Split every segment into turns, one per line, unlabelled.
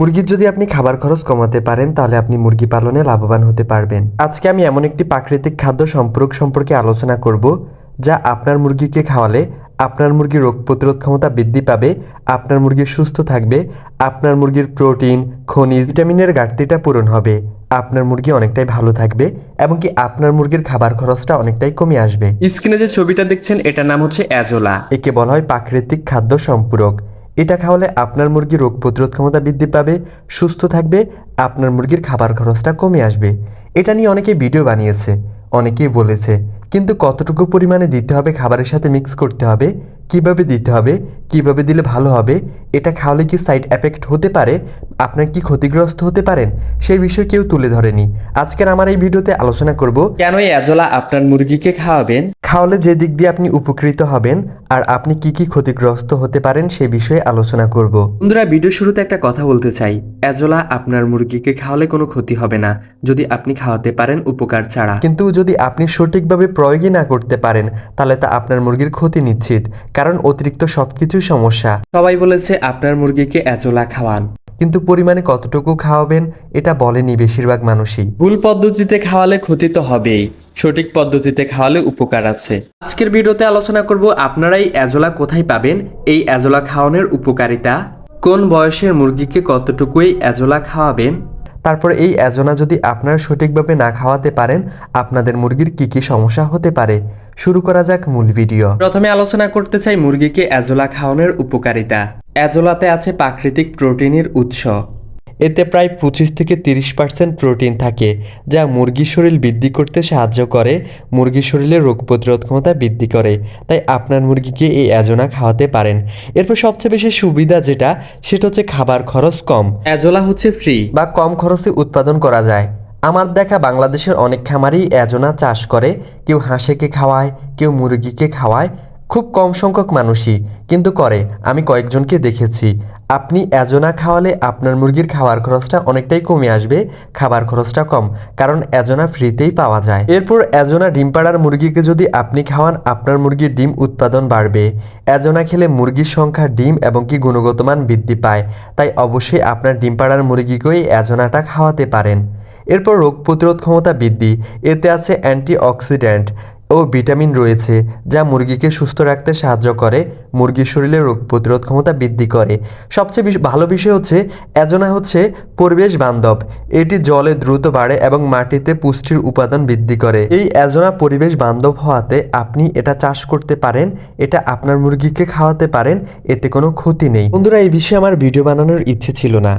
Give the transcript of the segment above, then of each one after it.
মুরগির যদি আপনি খাবার খরচ কমাতে পারেন তাহলে আপনি মুরগি পালনে লাভবান হতে পারবেন। আজকে আমি এমন একটি প্রাকৃতিক খাদ্য সম্পর্ক সম্পর্কে আলোচনা করব যা আপনার মুরগিকে খাওয়ালে আপনার মুরগির রোগ প্রতিরোধ ক্ষমতা বৃদ্ধি পাবে আপনার মুরগি সুস্থ থাকবে আপনার মুরগির প্রোটিন খনিজ ভিটামিনের ঘাটতিটা পূরণ হবে আপনার মুরগি অনেকটাই ভালো থাকবে এবং কি আপনার মুরগির খাবার খরচটা অনেকটাই কমে আসবে।
স্ক্রিনে যে ছবিটা দেখছেন এটার নাম হচ্ছে অ্যাজোলা।
একে বলা হয় প্রাকৃতিক খাদ্য সম্পূরক। এটা খাওয়ালে আপনার মুরগির রোগ প্রতিরোধ ক্ষমতা বৃদ্ধি পাবে, সুস্থ থাকবে, আপনার মুরগির খাবার খরচটা কমে আসবে। এটা নিয়ে অনেকে ভিডিও বানিয়েছে, অনেকেই বলেছে, কিন্তু কতটুকু পরিমাণে দিতে হবে খাবারের সাথে মিক্স করতে হবে কীভাবে দিতে হবে কীভাবে দিলে ভালো হবে এটা খাওয়ালে কি সাইড এফেক্ট হতে পারে আপনার কি ক্ষতিগ্রস্ত হতে পারেন সেই বিষয়ে কেউ তুলে ধরেনি। আজকের আমার এই ভিডিওতে আলোচনা করব
কেন অ্যাজোলা আপনার মুরগিকে খাওয়াবেন?
খাওয়ালে যে দিক দিয়ে আপনি উপকৃত হবেন আর আপনি কি কি ক্ষতিগ্রস্ত হতে পারেন সে বিষয়ে আলোচনা করব।
বন্ধুরা ভিডিও শুরুতে একটা কথা বলতে চাই। অ্যাজোলা আপনার মুরগিকে খাওয়ালে কোনো ক্ষতি হবে না যদি আপনি খাওয়াতে পারেন উপকার ছাড়া।
কিন্তু যদি আপনি সঠিকভাবে প্রয়োগই না করতে পারেন তাহলে তা আপনার মুরগির ক্ষতি নিশ্চিত। কারণ অতিরিক্ত সবকিছুই সমস্যা।
সবাই বলেছে আপনার মুরগিকে অ্যাজোলা খাওয়ান।
কিন্তু পরিমাণে কতটুকু খাওয়াবেন এটা বলেনি বেশিরভাগ মানুষই।
ভুল পদ্ধতিতে খাওয়ালে ক্ষতি তো হবেই। সঠিক পদ্ধতিতে খাওয়ালে উপকার আছে। আজকের ভিডিওতে আলোচনা করব আপনারাই অ্যাজোলা কোথায় পাবেন? এই অ্যাজোলা খাওয়ানোর উপকারিতা? কোন বয়সের মুরগিকে কতটুকুই অ্যাজোলা খাওয়াবেন?
তারপর এই অ্যাজোনা যদি আপনারা সঠিকভাবে না খাওয়াতে পারেন, আপনাদের মুরগির কি কি সমস্যা হতে পারে? শুরু করা যাক মূল ভিডিও।
প্রথমে আলোচনা করতে চাই মুরগিকে অ্যাজোলা খাওয়ানোর উপকারিতা। অ্যাজোলাতে আছে প্রাকৃতিক প্রোটিনের উৎস।
এতে প্রায় পঁচিশ থেকে তিরিশ পার্সেন্ট প্রোটিন থাকে যা মুরগির শরীর বৃদ্ধি করতে সাহায্য করে মুরগির শরীরে রোগ প্রতিরোধ ক্ষমতা বৃদ্ধি করে তাই আপনার মুরগিকে এই অ্যাজোনা খাওয়াতে পারেন। এরপর সবচেয়ে বেশি সুবিধা যেটা সেটা হচ্ছে খাবার খরচ কম।
অ্যাজোলা হচ্ছে ফ্রি
বা কম খরচে উৎপাদন করা যায়। আমার দেখা বাংলাদেশের অনেক খামারই অ্যাজোনা চাষ করে। কেউ হাঁসেকে খাওয়ায় কেউ মুরগিকে খাওয়ায়। খুব কম সংখ্যক মানুষই কিন্তু করে। আমি কয়েকজনকে দেখেছি। আপনি অ্যাজোনা খাওয়ালে আপনার মুরগির খাবার খরচটা অনেকটাই কমে আসবে, খাবার খরচটা কম, কারণ অ্যাজোনা ফ্রিতেই পাওয়া যায়। এরপর অ্যাজোনা ডিম পাড়ার মুরগিকে যদি আপনি খাওয়ান, আপনার মুরগির ডিম উৎপাদন বাড়বে। অ্যাজোনা খেলে মুরগির সংখ্যা ডিম এবং কি গুণগত মান বৃদ্ধি পায়, তাই অবশ্যই আপনার ডিম পাড়ার মুরগিকেই অ্যাজোনাটা খাওয়াতে পারেন। এরপর রোগ প্রতিরোধ ক্ষমতা বৃদ্ধি, এতে আছে অ্যান্টিঅক্সিডেন্ট। ও ভিটামিন রয়েছে, যা মুরগিকে সুস্থ রাখতে সাহায্য করে, মুরগির শরীরে রোগ প্রতিরোধ ক্ষমতা বৃদ্ধি করে। সবচেয়ে ভালো বিষয় হচ্ছে, অ্যাজোনা হচ্ছে পরিবেশ বান্ধব। এটি জলে দ্রুত বাড়ে এবং মাটিতে পুষ্টির উপাদান বৃদ্ধি করে। এই অ্যাজোনা পরিবেশ বান্ধব হওয়াতে আপনি এটা চাষ করতে পারেন, এটা আপনার মুরগিকে খাওয়াতে পারেন, এতে কোনো ক্ষতি নেই। বন্ধুরা, এই বিষয়ে আমার ভিডিও বানানোর ইচ্ছে ছিল না।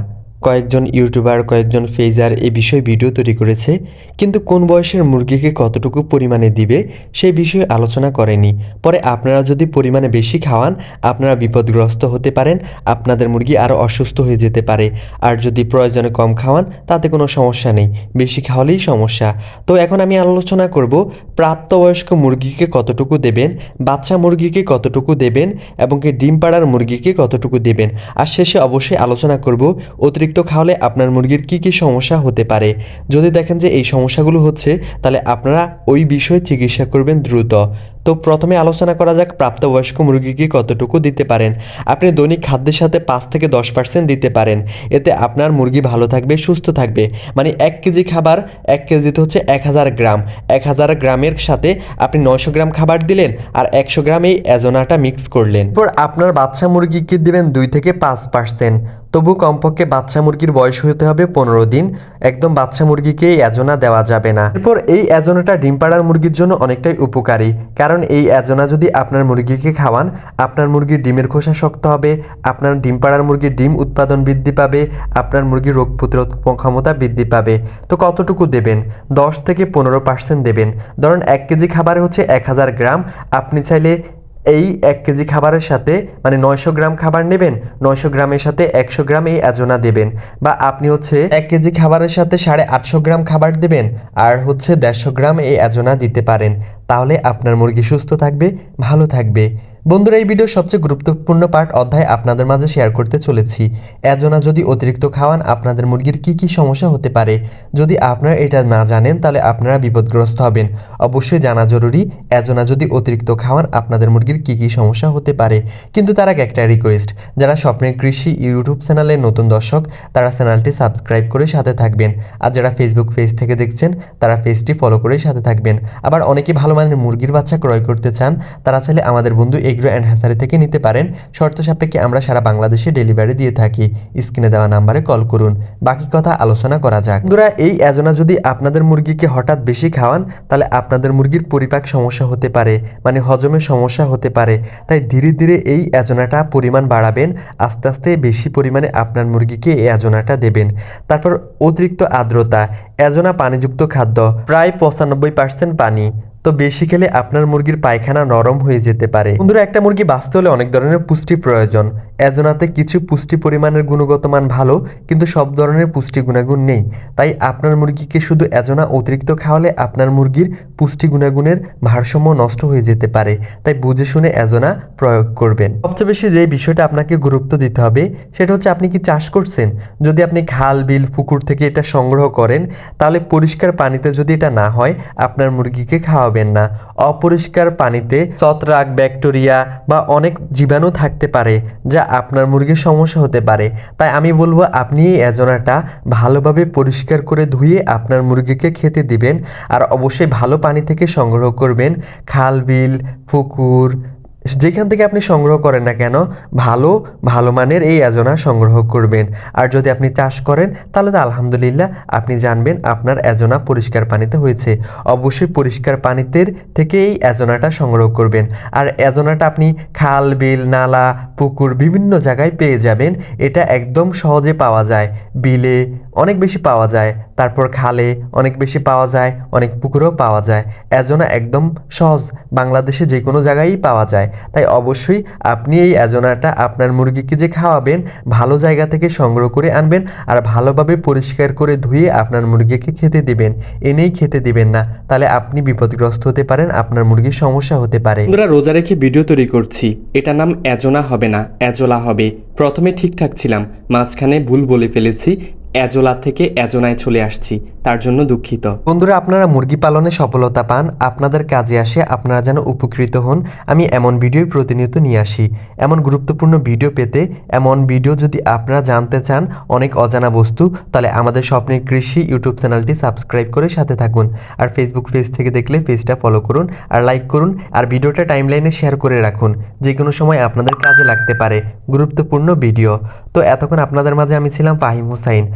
কয়েকজন ইউটিউবার, কয়েকজন ফেজার এ বিষয়ে ভিডিও তৈরি করেছে, কিন্তু কোন বয়সের মুরগিকে কতটুকু পরিমাণে দিবে সেই বিষয়ে আলোচনা করেনি। পরে আপনারা যদি পরিমাণে বেশি খাওয়ান, আপনারা বিপদগ্রস্ত হতে পারেন, আপনাদের মুরগি আরও অসুস্থ হয়ে যেতে পারে। আর যদি প্রয়োজনে কম খাওয়ান, তাতে কোনো সমস্যা নেই, বেশি খাওয়ালেই সমস্যা। তো এখন আমি আলোচনা করব, প্রাপ্তবয়স্ক মুরগিকে কতটুকু দেবেন, বাচ্চা মুরগিকে কতটুকু দেবেন, এবং কি ডিম পাড়ার মুরগিকে কতটুকু দেবেন। আর শেষে অবশ্যই আলোচনা করব, অতিরিক্ত খাওয়ালে আপনার মুরগির কি কি সমস্যা হতে পারে? যদি দেখেন যে এই সমস্যাগুলো হচ্ছে, তাহলে আপনারা ওই বিষয়ে চিকিৎসা করবেন দ্রুত। তো প্রথমে আলোচনা করা যাক প্রাপ্তবয়স্ক মুরগিকে কতটুকু দিতে পারেন। আপনি দৈনিক খাদ্যের সাথে পাঁচ থেকে দশ পার্সেন্ট দিতে পারেন। এতে আপনার মুরগি ভালো থাকবে, সুস্থ থাকবে। মানে এক কেজি খাবার, এক কেজিতে হচ্ছে এক হাজার গ্রাম। এক হাজার গ্রামের সাথে আপনি নয়শো গ্রাম খাবার দিলেন আর একশো গ্রাম এই অ্যাজোনাটা মিক্স করলেন। এরপর আপনার বাচ্চা মুরগিকে দেবেন? দুই থেকে পাঁচ পার্সেন্ট তবু কমপক্ষে বাচ্চা মুরগির বয়স হতে হবে পনেরো দিন। একদম বাচ্চা মুরগিকে অ্যাজোনা দেওয়া যাবে না। এরপর এই অ্যাজোনাটা ডিম পাড়ার মুরগির জন্য অনেকটাই উপকারী। কারণ এই অ্যাজোনা যদি আপনার মুরগিকে খাওয়ান, আপনার মুরগির ডিমের খোসা শক্ত হবে, আপনার ডিম পাড়ার মুরগির ডিম উৎপাদন বৃদ্ধি পাবে, আপনার মুরগির রোগ প্রতিরোধ ক্ষমতা বৃদ্ধি পাবে। তো কতটুকু দেবেন? দশ থেকে পনেরো পার্সেন্ট দেবেন। ধরুন এক কেজি খাবারে হচ্ছে এক হাজার গ্রাম। আপনি চাইলে এই এক কেজি খাবারের সাথে মানে নয়শো গ্রাম খাবার নেবেন, নয়শো গ্রামের সাথে একশো গ্রাম এই আজোনা দেবেন বা আপনি হচ্ছে এক কেজি খাবারের সাথে সাড়ে আটশো গ্রাম খাবার দেবেন আর হচ্ছে দেড়শো গ্রাম এই আজোনা দিতে পারেন। তাহলে আপনার মুরগি সুস্থ থাকবে, ভালো থাকবে। বন্ধুরা, এই ভিডিওর সবচেয়ে গুরুত্বপূর্ণ পার্ট অধ্যায় আপনাদের মাঝে শেয়ার করতে চলেছি। অ্যাজোনা যদি অতিরিক্ত খাওয়ান, আপনাদের মুরগির কি কি সমস্যা হতে পারে? যদি আপনারা এটা না জানেন, তাহলে আপনারা বিপদগ্রস্ত হবেন। অবশ্যই জানা জরুরি অ্যাজোনা যদি অতিরিক্ত খাওয়ান, আপনাদের মুরগির কি কি সমস্যা হতে পারে। কিন্তু তার আগে একটা রিকোয়েস্ট যারা স্বপ্নের কৃষি ইউটিউব চ্যানেলের নতুন দর্শক, তারা চ্যানেলটি সাবস্ক্রাইব করে সাথে থাকবেন। আর যারা ফেসবুক পেজ থেকে দেখছেন, তারা পেজটি ফলো করে সাথে থাকবেন। আবার অনেকে ভালো মানের মুরগির বাচ্চা ক্রয় করতে চান, তারা চাইলে আমাদের বন্ধু এগ্রো অ্যান্ড হ্যাসারি থেকে নিতে পারেন। শর্ত সাপেক্ষে আমরা সারা বাংলাদেশে ডেলিভারি দিয়ে থাকি। স্ক্রিনে দেওয়া নাম্বারে কল করুন। বাকি কথা আলোচনা করা যাক। বন্ধুরা, এই অ্যাজোনা যদি আপনাদের মুরগিকে হঠাৎ বেশি খাওয়ান, তাহলে আপনাদের মুরগির পরিপাক সমস্যা হতে পারে মানে হজমের সমস্যা হতে পারে। তাই ধীরে ধীরে এই অ্যাজোনাটা পরিমাণ বাড়াবেন। আস্তে আস্তে বেশি পরিমাণে আপনার মুরগিকে এই অ্যাজোনাটা দেবেন। তারপর অতিরিক্ত আর্দ্রতা, অ্যাজোনা পানিযুক্ত খাদ্য, প্রায় পঁচানব্বই পার্সেন্ট পানি তো বেশি খেলে আপনার মুরগির পায়খানা নরম হয়ে যেতে পারে। বন্ধুরা, একটা মুরগি বাঁচতে হলে অনেক ধরনের পুষ্টি প্রয়োজন। অ্যাজোনাতে কিছু পুষ্টি পরিমাণের গুণগত মান ভালো, কিন্তু সব ধরনের পুষ্টি গুণাগুণ নেই। তাই আপনার মুরগিকে শুধু অ্যাজোনা অতিরিক্ত খাওয়ালে আপনার মুরগির পুষ্টি গুণাগুণের ভারসাম্য নষ্ট হয়ে যেতে পারে। তাই বুঝে শুনে অ্যাজোনা প্রয়োগ করবেন। সবচেয়ে বেশি যে বিষয়টা আপনাকে গুরুত্ব দিতে হবে, সেটা হচ্ছে আপনি কি চাষ করছেন? যদি আপনি খাল, বিল, পুকুর থেকে এটা সংগ্রহ করেন, তাহলে পরিষ্কার পানিতে যদি এটা না হয়, আপনার মুরগিকে খাওয়াবেন না। অপরিষ্কার পানিতে ছত্রাক, ব্যাকটেরিয়া বা অনেক জীবাণু থাকতে পারে, যা আপনার মুরগির সমস্যা হতে পারে। তাই আমি বলব, আপনি এই অ্যাজোনাটা ভালোভাবে পরিষ্কার করে ধুয়ে আপনার মুরগিকে খেতে দিবেন। আর অবশ্যই ভালো পানি থেকে সংগ্রহ করবেন। খাল, বিল, পুকুর যেখান থেকে আপনি সংগ্রহ করেন না কেন, ভালো ভালো মানের এই অ্যাজোনা সংগ্রহ করবেন। আর যদি আপনি চাষ করেন, তাহলে তো আলহামদুলিল্লাহ আপনি জানবেন আপনার অ্যাজোনা পরিষ্কার পানিতে হয়েছে। অবশ্যই পরিষ্কার পানিতে থেকে এই অ্যাজোনাটা সংগ্রহ করবেন। আর অ্যাজোনাটা আপনি খাল, বিল, নালা, পুকুর বিভিন্ন জায়গায় পেয়ে যাবেন। এটা একদম সহজে পাওয়া যায়। বিলে অনেক বেশি পাওয়া যায়, তারপর খালে অনেক বেশি পাওয়া যায়, অনেক পুকুরেও পাওয়া যায়। অ্যাজোনা একদম সহজ, বাংলাদেশে যে কোনো জায়গায়ই পাওয়া যায়। তাই অবশ্যই আপনি এই অ্যাজোনাটা আপনার মুরগিকে যে খাওয়াবেন, ভালো জায়গা থেকে সংগ্রহ করে আনবেন আর ভালোভাবে পরিষ্কার করে ধুয়ে আপনার মুরগিকে খেতে দিবেন। এনেই খেতে দিবেন না, তাহলে আপনি বিপদগ্রস্ত হতে পারেন, আপনার মুরগির সমস্যা হতে পারে।
বন্ধুরা, রোজা রেখে ভিডিও তৈরি করছি। এটা নাম অ্যাজোনা হবে না, অ্যাজোলা হবে। প্রথমে ঠিকঠাক ছিলাম, মাঝখানে ভুল বলে ফেলেছি। অ্যাজোলা থেকে অ্যাজোনায় চলে আসছি, তার জন্য দুঃখিত।
বন্ধুরা, আপনারা মুরগি পালনে সফলতা পান, আপনাদের কাজে আসে আপনারা যেন উপকৃত হন, আমি এমন ভিডিও প্রতিনিয়ত নিয়ে আসি। এমন গুরুত্বপূর্ণ ভিডিও পেতে, এমন ভিডিও যদি আপনারা জানতে চান অনেক অজানা বস্তু, তাহলে আমাদের স্বপ্নের কৃষি ইউটিউব চ্যানেলটি সাবস্ক্রাইব করে সাথে থাকুন। আর ফেসবুক পেজ থেকে দেখলে পেজটা ফলো করুন, আর লাইক করুন, আর ভিডিওটা টাইমলাইনে শেয়ার করে রাখুন। যে কোনো সময় আপনাদের কাজে লাগতে পারে। গুরুত্বপূর্ণ ভিডিও। তো এতক্ষণ আপনাদের মাঝে আমি ছিলাম ফাহিম হুসাইন।